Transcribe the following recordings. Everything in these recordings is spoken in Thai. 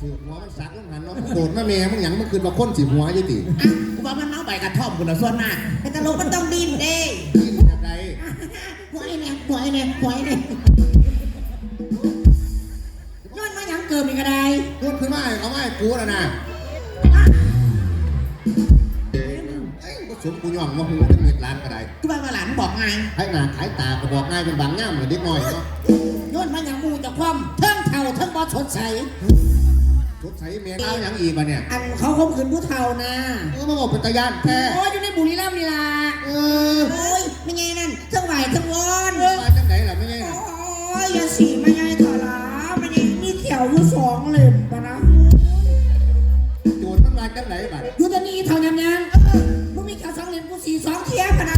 ถือหัวมันสักมันหันเนาะโดดมาแม่มึงหยังมันคืนมาค้นสิหัวยี่ติอะกูว่ามันเมาใบกระท่อมกูนะส่วนมากเป็นตลกมันต้องดินเด้กินแบบใดหัวไอ้เนี่ยหัวไอ้เนี่ยหัวไอ้เนี่ยย้อนมาหยังเกิมอีกระไดพูดขึ้นมาเอาไม่กูแล้วนะ มกูย่องว่าหูเป็นเม็ดล้านก็ได้กูว่าว่าหลานบอกไงให้หน้าขายตาก็บอกง่ายเป็นบางง่ามเหมือนเด็กน้อยเนาะย้อนมาหยังมูจะคว่ำเทิงเท่าเทิงบอสดใสสดใสเมียเอาหยังอีกมาเนี่ย อันเขาคมขืนผู้เท่านะเออมาบอกเป็นตายานแท้โอ้ยอยู่ในบุรีรัมย์นี่ล่ะเออโอ้ยไม่ไงนั่นเทิงไหวเทิงวอนมาจังไหนล่ะไม่ใช่โอ้ยอย่าสีไม่ไงถอละไม่ไงนี่แถวอยู่สองเลยปะนะโจรมันมาจังไหนบัดอยู่ตัวนี้เท่า สองเลนกูสี่สองเทียบพะนะ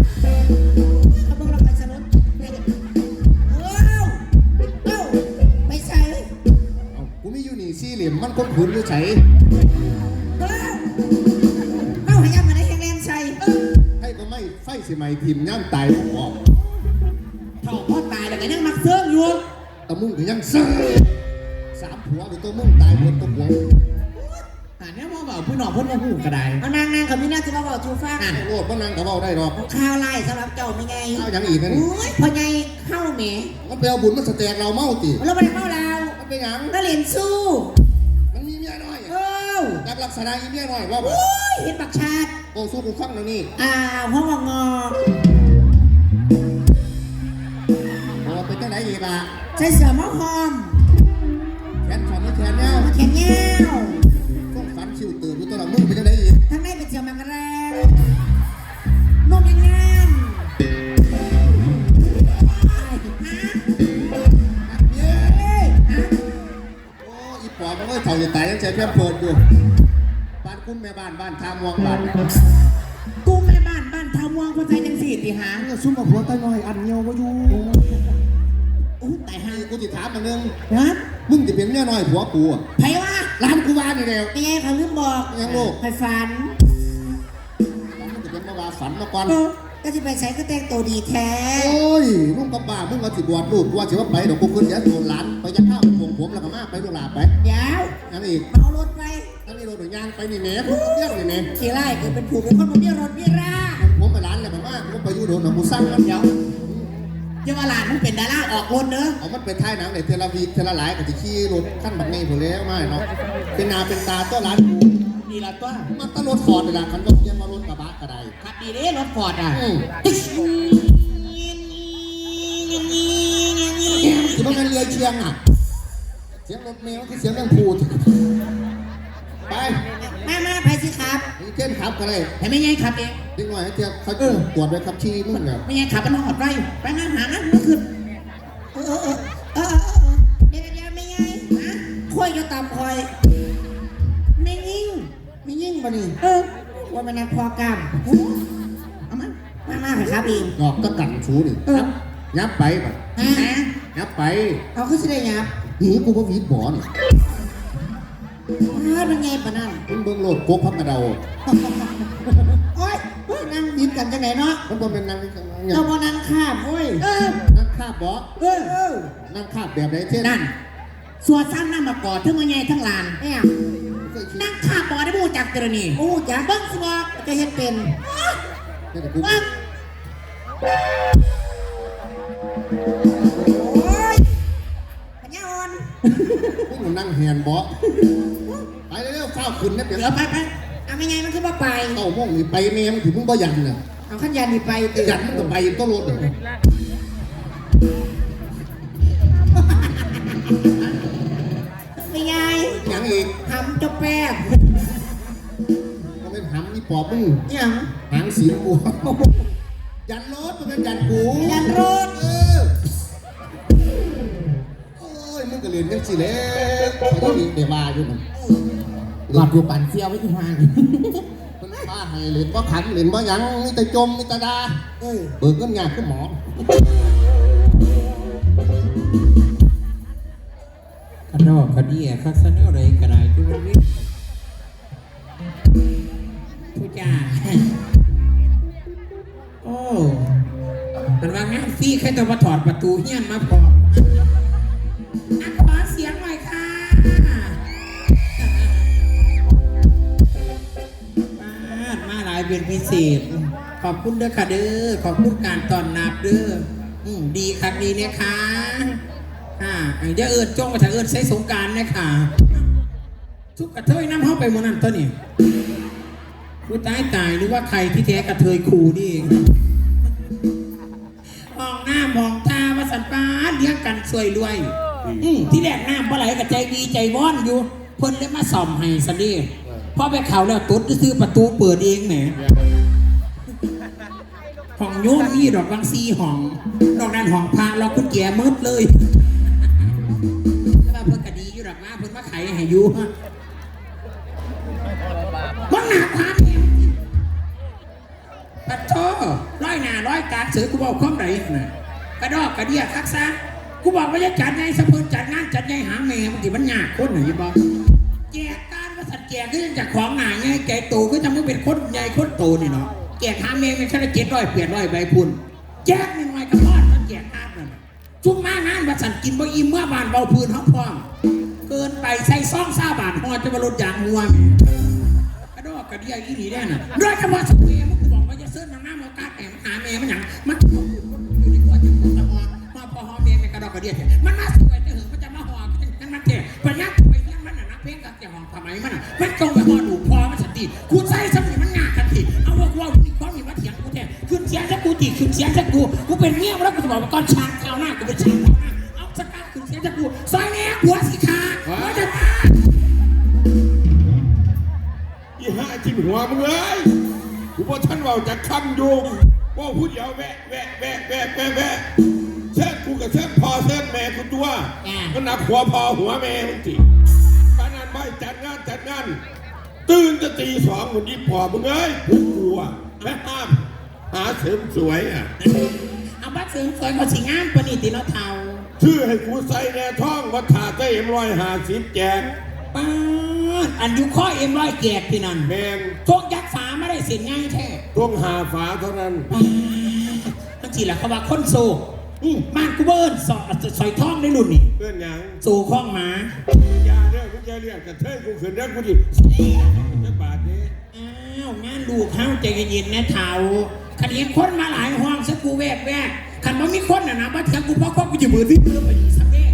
เขาบอกเราไปสนุนเอ้าเอ้าไม่ใช่เอากูมีอยู่นี่สี่เหลี่ยมมันคมขืนอยู่ใสเอ้าเอ้าให้ยังมาได้แข็งแรงใส่เออให้ก็ไม่ไฟสิไหมพิมพ์ย่ำตายผมออกเท่าพ่อตายแล้วก็ยังมักเสื่องอยู่ตะมุ่งก็ยังซื้อสามผัวหรือตัวมุ่งตายหมดตัวผัว อ่านเนี่ยมองเบาผู้หนอกพ้นมาหูกระได ทูฟ้าไอ้โลดมันนั่งก็เว้าได้หรอกข้าวไล่สำหรับเจ้าไม่ไงเอาอย่างอีกนะนี่โอ้ยพอไงเข้าแหมมันไปเอาบุญมาสแตกเราเมาติเราไปเข้าเรามันเป็นหยังก็เรียนสู้มันมีเมียน้อยเอ้าจากลักษณะอีเมียน้อยว่าโอ้ยเห็นบักชาดโอ้สู้กูฟังแล้วนี่อ้าวห้องงอโอ้เป็นจังไหนอีกล่ะใช้เสือมะฮอมแขนฝันไม่แขนแนวแขนเงี้ยวต้องฝันชิวตื่ นี่เป็นจังไหนอีกทั้งในเป็นเสือมังกรแรงนุ่มยังงานเย้โอ้อีปอบมันก็เท่าจะตายยังใช้เพียงเปิดอยู่บ้านคุ้มแม่บ้านบ้านทามวงบ้านกูแม่บ้านบ้านทาวมวงคนไทยจังสี่ติหาเออซุ่มกับหัวตาน้อยอันเงียวมาอยู่อู้ตายห่ากูจะถามมันนึงฮะ มึงจะเป็นเมียน้อยผัวกูอะไผวะร้านกูว่านี่แล้วเป็นไงเขาลืมบอกยังลูกไผฝันมันจะเป็นมาว่าฝันมาก่อน เออก็จะไปใช้ก็แต่งตัวดีแท้โอ้ยลุงกับป้ามึงเอาสิบวชลูกกูว่าสิว่าไปเดี๋ยวกูขึ้นเดี๋ยวโดนหลานไปยักข้าวไปวงผมแล้วก็มาไปดูหลาไปเดี๋ยวยังอีกเมารถไปถ้ามีรถหรือยางไปนี่แหม่ผมก็เรียกนี่แหม่ขี่ไล่เกิดเป็นผูกเป็นคนบ่มีรถมีราผมไปร้านแล้วผมว่าผมไปอยู่โดนหนูสร้างมันเดี๋ยวเจ้าว่าหลานมึงเป็นดาราออกรถเด้อเอามันเป็นท้ายหนังในเทเลวีเทเลหลายกับที่ขี่รถขั้นแบบนี้ผมแล้วไม่เนาะเป็นนาเป็นตาตัวร้านกูดีละตัวมันตะรถฟอร์ดเลยล่ะคันก็เรียนมารถกระบะก็ได้ขับดีเด้รถฟอร์ดอะอืมคือมันเป็นเรือเชียงอะเสียงรถเมล์คือเสียงเรื่องพูดไป มามาไปสิครับมีเต้นขับกันเลยให้ไม่ไงขับเองดิ้งหน่อยให้เทียบเขาตรวจไปขับชี้มึงเนี่ยไม่ไงขับมันหอดไรไปมาหานะเมื่อคืนเออเออเออเออเออเดี๋ยวเดี๋ยวไม่ไงฮะค่อยจะตามคอยไม่ยิ่งไม่ยิ่งปะนี่เออว่ามันนักพอกรรมเอามามามาไปครับเองดอกก็กันชูนี่เออยับไปแบบฮะยับไปเอาขึ้นสิได้ยับหีกูก็หวีดบ่อนี่ ฮะเป็นไงปะนั่นมึงเบิ่งโลดโกกพักกระเดาโอ้ยโอ้ยนั่งยิ้มกันจังไหนเนาะมันบ่เป็นนางเนี่ยเราบอนั่งข้ามโอ้ยเออนั่งคาบบ่เออเออนั่งคาบแบบไหนเช่นนั่นสัวซ้ำน้ำมากอดทั้งว่าไงทั้งลานเนี่ยเคยคิดนั่งข้ามบอได้บูจักเจรนี่บูจักเบิ้งสิบอกจะเห็นเป็นเนี่ยแต่กูเบิ้ง พวกมึงนั่งแฮนบ่ไปเร็วๆฟ้าวขึ้นนะเดี๋ยวเดี๋ยวไปไปเอาไม่ไงมันคือว่าไป เต้าโม่งนี่ไปเมียมันถึงมึงบ่ยันน่ะเอาขันยันนี่ไปเตือยันมันก็ไปต้นรถน่ะไม่ไงหยังอีกทำเจ้าแป้งมันเป็นหำนี่ปอบมึงอย่างหางสีกูยันรถมันเป็นยันกูยันรถเออ ก็เรียนยังสิเล็กเขาต้องมีเดว่าอยู่มันหลอดกูปั่นเสียวไว้ที่ห้างมันว่าให้เรียนบ่ขันเรียนบ่หยังมีแต่จมมีแต่ดาเออเบิกเงินยากขึ้นหมอขนอกคดีคักซะแนวใดก็ได้ทุกวันนี้ผู้จ่าโอ้มันว่างานฟรีแค่จะมาถอดประตูเฮี้ยนมาพอ พิเศษ ขอบคุณเด้อค่ะเด้อ ขอบคุณการตอนรับเด้ออืมดีครับดีเนี่ยค่ะอ่าเดี๋ยวเอิญจงมาถ้าเอิญใช้สงการเนี่ยค่ะทุกกระเทยน้ำเข้าไปหมดนั่นตัวนี่กูตายตายหรือว่าใครที่แท้กระเทยครูนี่เองมองหน้ามองตาว่าสันปาเลี้ยงกันสวยรวย อืมที่แรกหน้ำปลาไหลกับใจดีใจว่อนอยู่เพิ่นเลยมาส่อมให้ซะดิ พอไปเขาแล้วตุ๊ดซื้อประตูเปิดเองแหมห้องโยมมีดอกบางซีห้องดอกนั้นห้องพระเราคุณแก่มืดเลยแต่ว่าเพิ่นก็ดีอยู่ดอกว่าเพิ่นมาไขให้อยู่ฮะมันหนาพาเนี่ยปัดโทร้อยหน้าร้อยตาเสือกูบอกข้อมไหนน่ะกระดอกกระเดียคักซะกูบอกว่าจะจัดไงสะเพิ่นจัดงานจัดไงหางแม่มันสิมันยากคนหน่อยบอก แจกก็ยังจากของหนาไงแกโตก็จะไม่เป็นคนใหญ่คนโตนี่เนาะแจกหางแม่มันแค่เจ็ดร้อยเปลี่ยนร้อยใบพุ่นแจกนิดหน่อยก็พอดมันแจกการนั่นน่ะจุ่มมางานว่าสันกินบ่อิ่มเมื่อบานเบาพื้นห้องพร้อมเกินไปใส่ซ่องซาบาทหอจะมาลดยางหัวแม่กระดอกกระเดียอีหลีได้น่ะโดยเฉพาะสมัยมึงกูบอกว่าจะเสื้อทางหน้ามาการแอบหาแม่มันหยังมันอยู่ในตัวจะกูตะหอมาพอหอแม่เป็นกระดอกกระเดียเถอะมันมาสวยจะหึงมันจะมาหอนั่นมันเถอะปัญญา ไปเลี้ยงมันน่ะนะเพ่งกับเจ้าของทำไมมันน่ะมันตรงไปหอดูพอมันสติกูใส่สมัยมันงากันทีเอาว่ากูว่ามีความมีวัดเถียงกูแท้ขึ้นเสียงสักกูตีขึ้นเสียงสักกูกูเป็นเมียแล้วกูจะบอกว่าก้อนช้างข้าวหน้ากูเป็นช้างข้าวหน้าเอาสักการขึ้นเสียงสักกูซอยแน่หัวสีขาหัวจะตาอีห้าจิ้มหัวมึงเลยกูบอกท่านเว่าจะคำอยู่ว่าพูดเดียวแวะแวะแวะแวะแวะแวะเส้นกูกับเส้นพอเส้นแม่กูตัวมันหนักหัวพอหัวแม่มึงจีปานนั้นไม่ จัดงานจัดงาน ตื่นจะตีสองวันนี้พอมึงเอ้ยพวกกูอะแม่ห้ามหาเสริมสวยอะเอาบัตรเสริมสวยมาสิงามปนิติเนาะเทาชื่อให้กูใส่แน่ท้องว่าขาดได้เอ็มร้อยหาสิบแจกป้าดอันอยุข้อเอ็มร้อยแกกที่นั่นแมงโชคยักษ์ฝาไม่ได้เสียง่ายแท้ต้องหาฝาเท่านั้นป้าดมันจีละเขาว่าคนโซอืมบ้านกูเบิ้ลสอสอยท้องได้รุ่นนี่เพื่อนหยังโซข้องหมา อยาเด้อกูจะเรียกกระเทยกูขึ้นได้กูดิจะบาทนี้อ้าวงานลูกเฮาใจเย็นๆนะเทาคันเห็นคนมาหลายห้องสักกูแวกแวกคันว่ามีคนน่ะนะบ้านเถียงกูพ่อพ่อกูจะมือที่มือไปอยู่สักแน่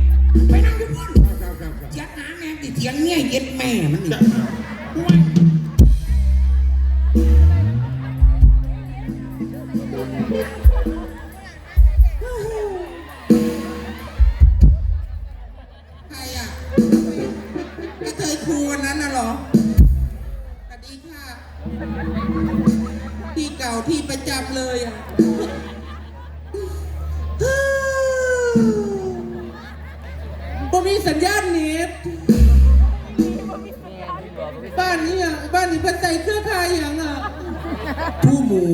ไปนั่งอยู่บนครับครับครับเถียงหาแม่งติเถียงเนี่ยเย็ดแม่มันนี่ใสัญญาณเน็ตบ้านนี้อะบ้านนี้เป็นใจเครือผ้ายอย่างอะ ผู้หมู่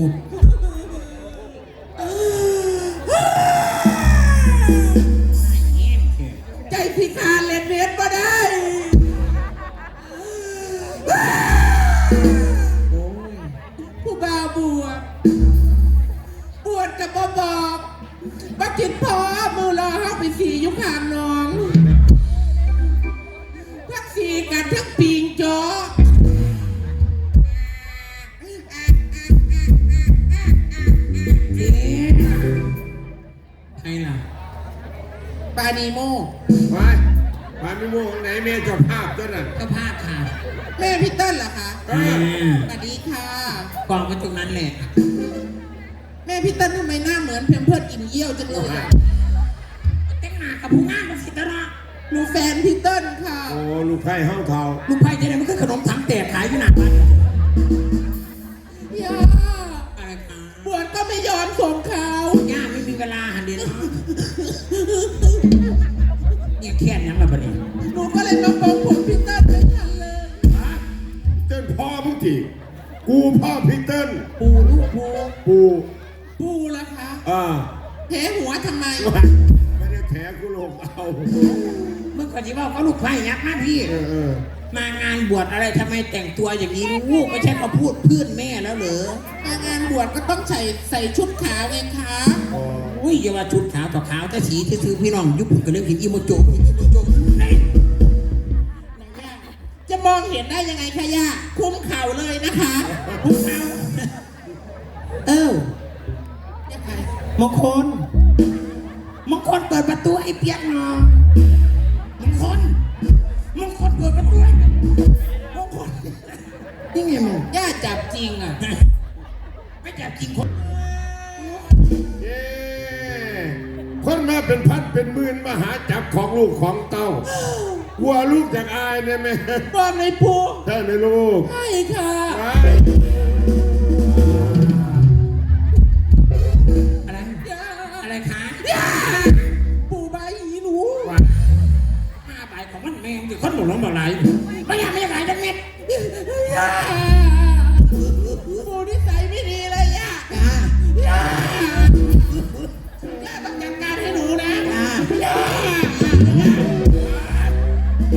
ปานีโมไปไปไม่โม่ของไหนแม่เจ้าภาพตัวนั้นก็พาดค่ะ แม่พี่เต้นเหรอคะเออ่อาสวัสดีค่ะ กองมาตรงนั้นแหละ แม่พี่เต้นทำไมหน้าเหมือนเพมเพิร์ดอิ่มเยี่ยวจังเลยอะแต่งหน้ากับผู้งานมาสิตระหนูแฟนพี่เต้นค่ะ โอ้ลูกไพ่ห้องเทาลูกไพ่จะได้มันคือขนมถังแตกขายอยู่หน้าบ้านย่าอะไรคะบวชก็ไม่ยอมส่งเขาย่าไม่มีเวลาหันเดียว เนาะเนี่ยแค่นั้นละบัดนี้หนูก็เลยมาปองผมพี่เต้นไม่ทันเลย เติ้ลพ่อมึงทีกูพ่อพี่เติ้ลปูลูกปูปูปูละคะอ่าแผลหัวทำไม ไม่ได้แถกูลงเอา เมื่อก่อนที่ว่าเขาลูกไพ่ยักษ์หน้าพี่ เออเออ มางานบวชอะไรทำไมแต่งตัวอย่างนี้ลูกไม่ใช่มาพูดเพื่อนแม่แล้วเหรอมางานบวชก็ต้องใส่ใส่ชุดขาวไงคะอ๋ออุ้ยอย่าว่าชุดขาวต่อขาวแต่สีที่ซื้อพี่น้องยุบผมก็เรียกเห็นอีโมโจอีโมโจไหนนางย่าจะมองเห็นได้ยังไงคะย่าคุ้มเข่าเลยนะคะผู้เขาเออยังไงมงคลมงคลเปิดประตูไอ้เปียกหนอม นี่ไงมึงย่าจับจริงอะ ไม่จับจริงคนเย้คนมาเป็นพันเป็นหมื่นมาหาจับของลูกของเต้าวัวลูกจากอายเนี่ยแม่รอบในภูใช่ไหมลูก ใช่ค่ะ ไป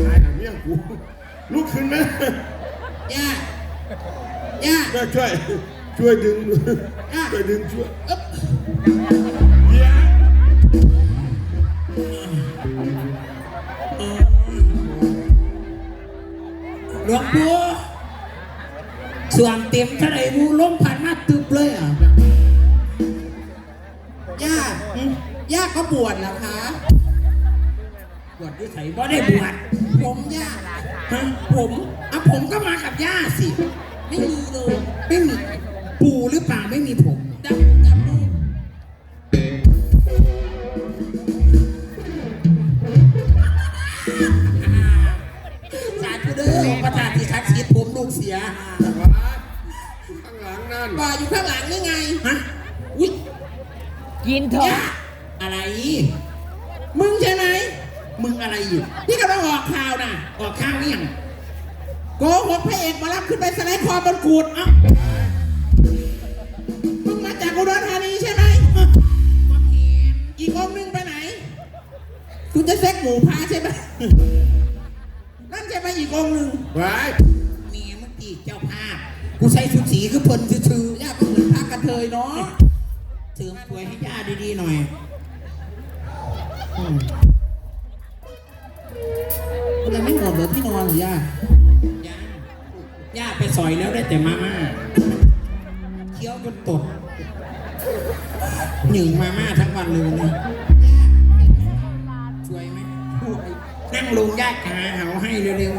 ตายหนังเมี่ยงกูลุกขึ้นไหมย่าย่าแม่ช่วย ช่วยดึงอะช่วยดึงช่วยอึ๊บเย้หลวงปู่ส่วนเต็มเท่าไหร่มูล้มผ่านมาตึบเลยอะย่าย่าก็บวชเหรอคะ บวชด้วยใส่บ่ได้บวชผมย่าฮะผมอะผมก็มากับย่าสิ ไม่มีเลยไม่มีปู่หรือเปล่าไม่มีผมจับจับดูสาธุเด้อพระธาตุที่ศักดิ์สิทธิ์ผมลูกเสียวัดข้างหลังนั่นบ่าอยู่ข้างหลังนี่ไงฮะอุ๊ยกินเถอะอะไร มึงใช่ไหม มึงอะไรอยู่ ที่กำลังออกข่าวน่ะ ออกข้างนี่ยัง โกหกพระเอกหมารับขึ้นไปสไลด์ค อบนกูดเอ้ามึงมาจากอุดรธานีใช่ไหมบ่เห็นอีกองค์หนึงไปไหน คุณจะเซ็กหมูพาใช่ไหมนั่นใช่ไหมอีกองค์หนึ่งไว้เมียเมื่อกี้เจ้าภาพ กูใส่ชุดสีคือเพิ่นชื่อย่าก็เหมือนพระกระเทยเนาะเสริมสวยให้ย่าดีๆหน่อยอืมคุณยังไม่หมดเหรอที่นอนหรือย่าย่าย่าไป ซอยแล้วได้แต่มาม่าเคี้ยวจนตดหนึ่งมาม่าทั้งวันเลยนะช่วยไหมช่วยนั่งลงย่าขาเหาให้เร็ว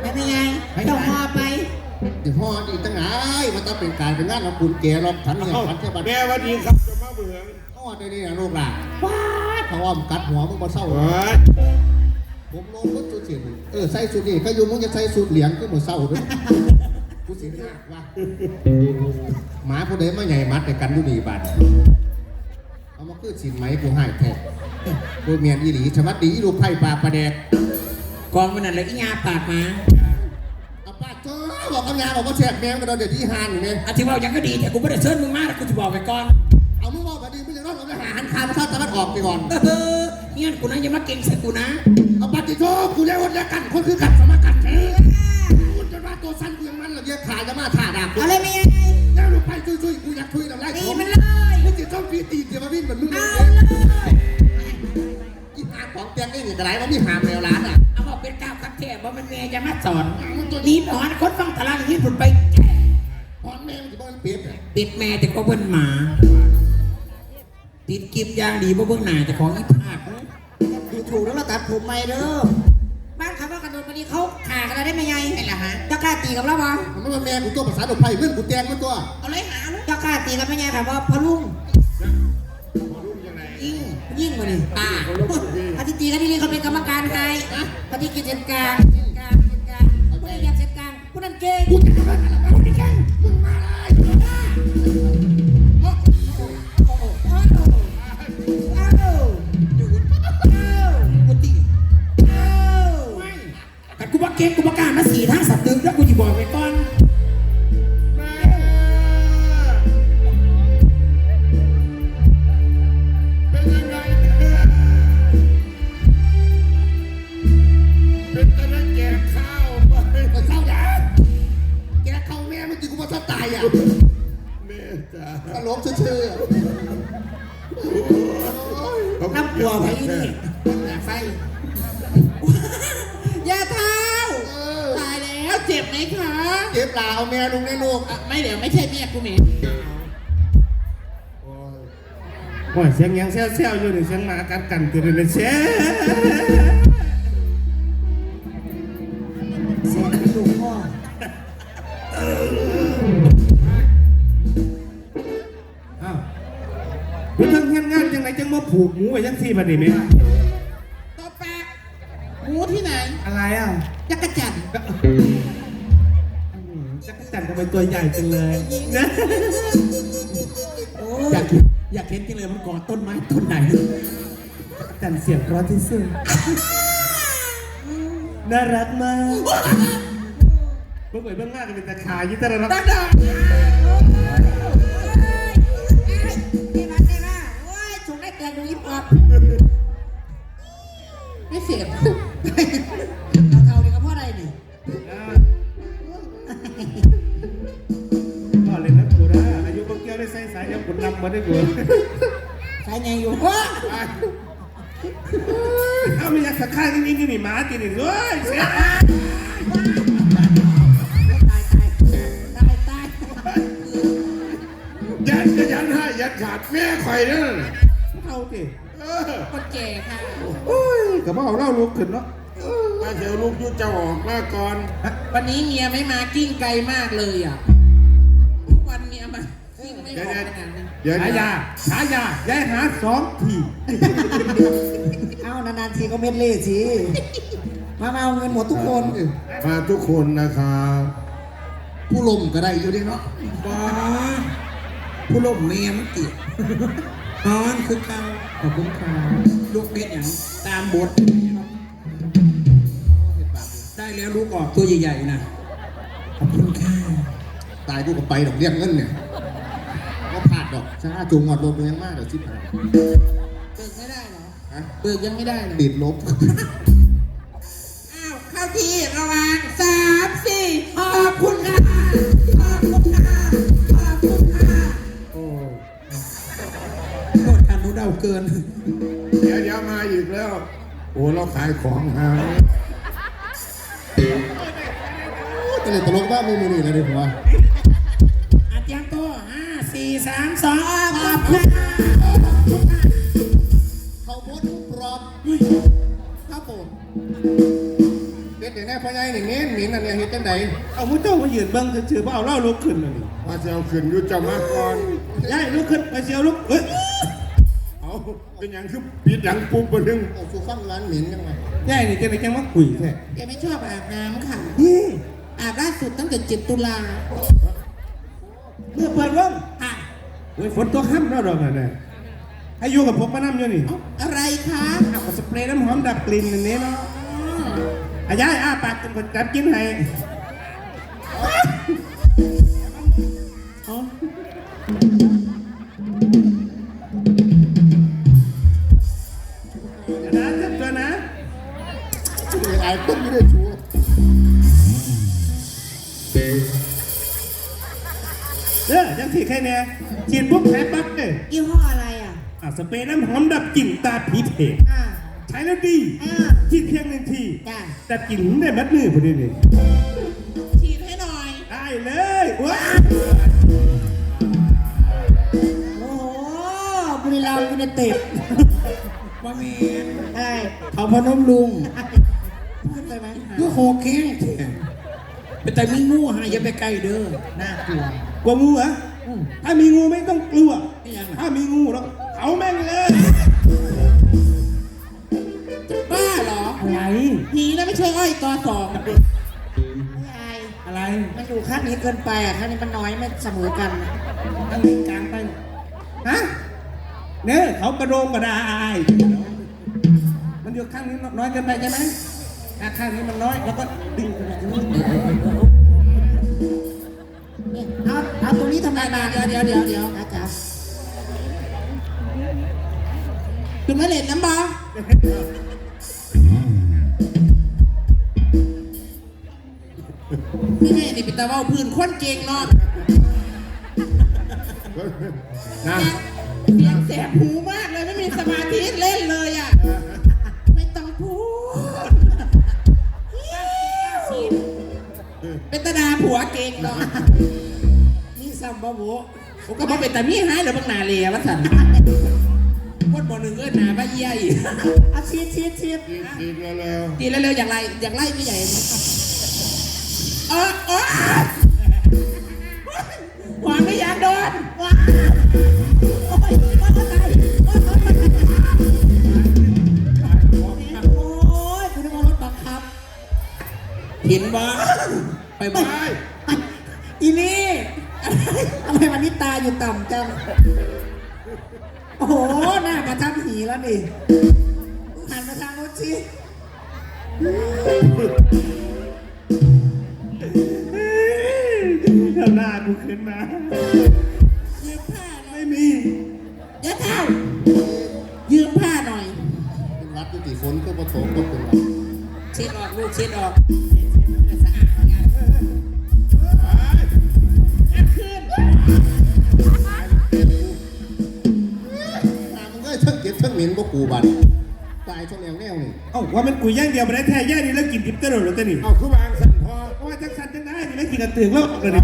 ไม่เป็นไงต้องพาไปเดี๋ยวพ่ออีกตั้งไหนมันต้องเป็นการเป็นงานของคุณแกรอบขันเนี่ยเอ้าขันเจ้าบัตรแม่หวันดีครับจะมาเบืองพ่อได้นี่นะลูกหล่ะว้าดเขาอ้อมกัดหัวมึงมาเศร้าไว้ผมลงรถสุดสิเออใส่สุดนี่ก็อยู่มึงจะใส่สุดเหลียงก็เหมือนเศร้าด้วย กูสิหักว่าหมาผู้ใดมาใหญ่มัดแต่กันดูดีบัดเอามาคือสินไหมกูให้แท้กูเมียนอีหลีชะมัดดีลูกไผ่ปลาปลาแดกๆกองมันนั่นเลยอีงาปากมาเอาปากเจ้าบอกกำยาบอกว่าแฉกแมงกันเราเดี๋ยวที่หานอยู่เนี่ยอธิว่ายังก็ดีแต่กูไม่ได้เชิญมึงมาแต่กูจะบอกไปก่อนเอามึงบอกแบบนี้มึงจะรอดเราไปหาหันคามาทอดตะวันออกไปก่อนเออเงี้ยกูนะอย่ามาเก่งใส่กูนะเอาปฏิโทษกูเรียกว่าจะกันคนคือกันสมากันเถอะคุณจะว่าตัว สั้นกูยังมันเหรอเยอะขาจะมาถ่าดาบกูอะไรไม่ยังไงแล้วลูกไผ่ช่วยๆกูอยากคุยกับไรตีผมมันเลยมึงจะต้องปีตีเดี๋ยวมาวิ่งเหมือนมึงเอาเลยเลยกินอาของเตียงได้ยังไงไรว่ามีหามแมวร้านอะเอาบอกเป็นก้าวคัดแท้บ่มันแม่จะมาสอนมึงตัวนี้หนอนคนฟังตารางที่ผุดไปพอนแมวมันจะบอกมันเปรียบเลยติดแม่แต่ก็เบิ้นหมา ติดกิบยางดีบ่เบิ้งหน้าแต่ของอีภาคดูถูกแล้วเราตัดผมใหม่เด้อ นนี้เขาขากันได้ไหมไงไอ้ละฮะจะกล้าตีกับเราบ่มันว่าแมวกูตัวภาษาดอกไผ่เพื่อนกูแตงมันตัวเอาเลยหาลูกจะกล้าตีกันไหมไงแบบว่าพะลุงลูกยังไงยิ่งยิ่งกว่านี่ป้าปฏิตีกันที่นี่เขาเป็นกรรมการไงปฏิกิจเส้นกลางเส้นกลางเส้นกลางผู้ใดอยากเส้นกลางผู้นั้นเก่งกูจะทำอะไรกูจะแข่ง คะเจ็บลาเอาแม่ลุงในลูกอะไม่เดี๋ยวไม่ใช่เมียกูเหม็นโอ้ยเสียงยังเซี่ยวเซี่ยวๆอยู่นี่เสียงหมากัดกันตื่นเลยเสียเสียงลูกพ่ออ้าวอยู่ทั้งเฮียนงานจังไหนจังมาผูกหมูไว้จังสี่บัดนี้แม่ จักรจันทร์ทำไมตัวใหญ่จังเลยนะโอ้อยากเห็นอยากเห็นที่เลยมันกอดต้นไม้ต้นไหนจักรจันทร์เสียงเพร้อนที่สุดน่ารักมากเมื่อไหร่เบื้องหน้าก็เป็นตะขายิ่งแต่ละดังดังเดี๋ยวมา ยังขุนนำมาได้กูใช้ไงอยู่ว้าเอาไม่อยากสักข้างนี่นี่นี่หมาตีนี่ด้วยเสียตายตายตายตายยันจะยันให้ยันขาดแม่ข่อยนั่นน่ะเอาสิเออคนแก่ค่ะโอ้ยกับว่าเอาเล่าลุกขึ้นเนาะมาเดี๋ยวลูกยุดจะออกมาก่อน วันนี้เมียไม่มากิ้งไกลมากเลยอะ ทุกวันเมียมากิ้งไม่ออกขนาดนี้ เดี๋ยวฉายาฉายาย้ายหาสองทีเอานานๆทีก็เม็ดเล่สิมามาเอาเงินหมดทุกคนมาทุกคนนะครับผู้ลมก็ได้อยู่ดีเนาะบ้าผู้ล่มเมียมันติดนอนคือเก่าขอบคุณค่ะลูกเป็ดอย่างตามบท ได้แล้วลูกออกตัวใหญ่ๆนะ ขอบคุณค่ะตายกูก็ไปดอกเรียกเงินเนี่ยก็ผ่า ดดอกช้าจูงหมดลมเลี้ยงมากเดี๋ยวชิบหายเบิกไม่ได้เหรอฮะเบิกยังไม่ได้เหรอติดลบ อ้าวเข้าที่ระวังสามสี่ขอบคุณค่ะขอบคุณค่ะขอบคุณค่ะโอ้โทษการรู้เดาเกิน เดี๋ยวเดี๋ยวมาอีกแล้ว โอ้เราขายของหาก็เลยตลกบ้างไม่มีนี่เลยดิผมว่าอาเตรียมตัวห้า สี่สามสองขอบคุณเขาโพสต์รูปปลอมครับผมเด็ดเดี๋ยวแน่พ่อใหญ่หนึ่งเน้นหมิ่นอันเนี้ยเฮ็ดจังไดเอามุ้เจ้ามายืนเบิ้งเฉยๆว่าเอาเล่าลุกขึ้นเลยมาเซลขึ้นยุดจะมาก่อนย้ายลุกขึ้นไปเชียวลุกเฮ้ยเอาเป็นอย่างคือปิดหลังปุ๊บมาดึงโอ้ฟูฟังร้านหมิ่นยังไงย้ายนี่แกไหนแกมาคุยแท้แกไม่ชอบอาบน้ำค่ะนี่อาบล่าสุดตั้งแต่เจ็ดตุลาเมื่อเปิดว่างอะโอ้ยฝนตัวค่ำแล้วดอกน่ะเนี่ยให้อยู่กับผมมานั่อยู่นี่เอ้าอะไรคะเอาสเปรย์น้ำหอมดับกลิ่นอันนี้เนาะอาย้ายอ้าปากกินคนจับกินให้นะเจ็บตัวนะไอ้คนไม่ได้ชัวร์ เด้อยังถีแค่เนี้ยฉีดปุ๊บแผลปั๊บเลยยี่ห้ออะไรอะ อะสเปรย์น้ำหอมดับกลิ่นตาผีเพกอ่า ใช้แล้วดีอ่า ฉีดเพียงหนึ่งทีจ้ะแต่กลิ่นได้มัดมือพอดีนี่ฉีดให้หน่อย ได้เลยว้าโอ้โหบุรีรัมย์ยูไนเต็ดว่าเมียอะไร เขาพนมลุงขึ้นไปไหมก็โคแข้งแท้เป็นแต่มีงูหายอย่าไปใกล้เด้อน่ากลัวกลัวงูเหรออ ถ้ามีงูไม่ต้องกลัวไม่ยังถ้ามีงูแล้วเอาแม่งเลยบ้าเหรออะไรผีนะไม่ใช่อ้อยตอสองไม่ใช่อะไรมันอยู่ขั้นนี้เกินไปอะขั้นนี้มันน้อยไม่เสมอกันอะตั้งกลางไปฮะเนี่ยเขากระโดงกระดาอาย มันอยู่ข้างนี้น้อยเกินไปใช่ไหมถ้าข้างนี้มันน้อยแล้วก็ดึงขึ้นมาตรงนี้เนี่ย เอาเอาตรงนี้ทำไมมาเดี๋ยวเดี๋ยวเดี๋ยวเดี๋ยวนะจ๊ะคุณมาเล่นน้ำบอนี่ไงนี่เป็นตาเว่าพื้นคนเก่งเนาะนะเสียงแสบหูมากเลยไม่มีสมาธิเล่นเลยอะ ไม่ต้องพูด เป็นตาดาผัวเก่งเนาะนี่ซัม บะบุผมก็บอกเป็นแต่มีหายหรือบางนาเลียวะสันคนบ่หนึ่งเอิ้นหนาบ้าเยี่ยอีกอาชีพชีพชีพอีกอีกแล้วดีเร็วๆอย่างไรอย่างไรไม่ใหญ่เออเออหวานไม่อยากโดนว้าโอ้ยว้าตายโอ้ยคุณนึกว่ารถบังคับ เห็นบ่ไปบ่ไปอีนี่ ทำไมวันนี้ตาอยู่ต่ำจัง โอ้โห หน้ามาทำหีแล้วนี่หันมาทางโน้นสิถ้าหน้ากูขึ้นมายืมผ้าหน่อยไม่มียะเท่ายืมผ้าหน่อยเป็นวัดยุติฝนก็ผสมก็เป็นวัดเช็ดออกลูกเช็ดออก ตามันก็ทั้งเก็บทั้งเหม็นบ่กูบัดตายช่วงแนวแนวนี่เอ้าว่ามันกุยย่างเดียวไปได้แท้ย่านี่แล้วกินดิบเตอร์หรือเตอร์นี่เอาคือวางสั่นพอเพราะว่าจังสันจังได้นี่แล้วกินกันตึงแล้วออกกันนี่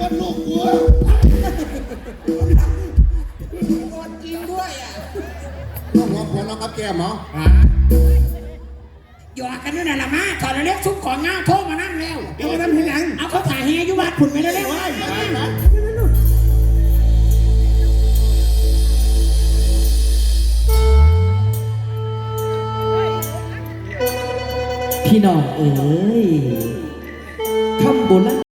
มันลูกกูโอนจริงด้วยอะน้องหัวผัวน้องกับแก้มเหรอ หยอกกันด้วยน่ะละมาถอดเล็กซุปของงาโทรมานั่งแล้วเดี๋ยวมาทำเพียงยังเอาเขาถ่ายเฮียอยู่บ้านคุณไปแล้วเร็วพี่น้องเอ๋ยคำโบราณ